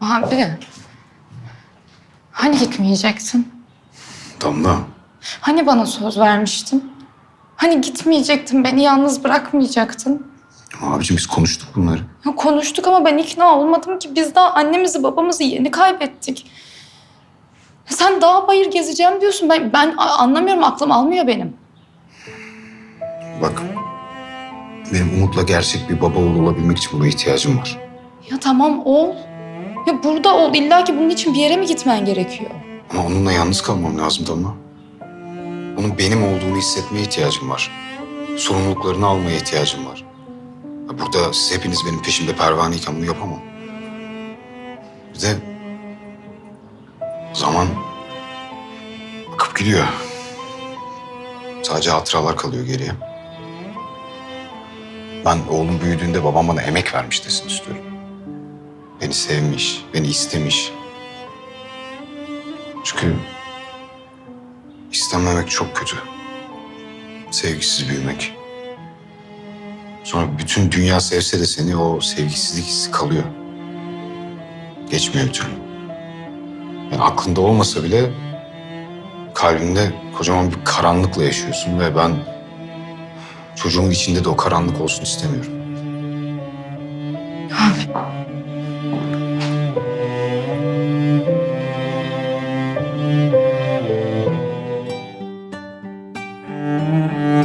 Abi. Hani gitmeyecektin? Damla. Hani bana söz vermiştin? Hani gitmeyecektin, beni yalnız bırakmayacaktın? Abicim biz konuştuk bunları. Ya konuştuk ama ben ikna olmadım ki. Biz daha annemizi babamızı yeni kaybettik. Sen dağ bayır gezeceğim diyorsun. Ben, ben anlamıyorum, aklım almıyor benim. Bak. Benim Umut'la gerçek bir baba oğlu olabilmek için buna ihtiyacım var. Ya tamam ol. Ya burada ol. İlla ki bunun için bir yere mi gitmen gerekiyor? Ama onunla yalnız kalmam lazım Damla. Onun benim olduğunu hissetmeye ihtiyacım var. Sorumluluklarını almaya ihtiyacım var. Ya Burada siz hepiniz benim peşimde pervaneyken bunu yapamam. Bir de zaman akıp gidiyor. Sadece hatıralar kalıyor geriye. Ben oğlum büyüdüğünde babam bana emek vermiş desin istiyorum. Beni sevmiş, beni istemiş. Çünkü istenmemek çok kötü. Sevgisiz büyümek. Sonra bütün dünya sevse de seni o sevgisizlik hissi kalıyor. Geçmiyor bir. Yani aklında olmasa bile kalbinde kocaman bir karanlıkla yaşıyorsun ve ben çocuğumun içinde de o karanlık olsun istemiyorum. Abi. Música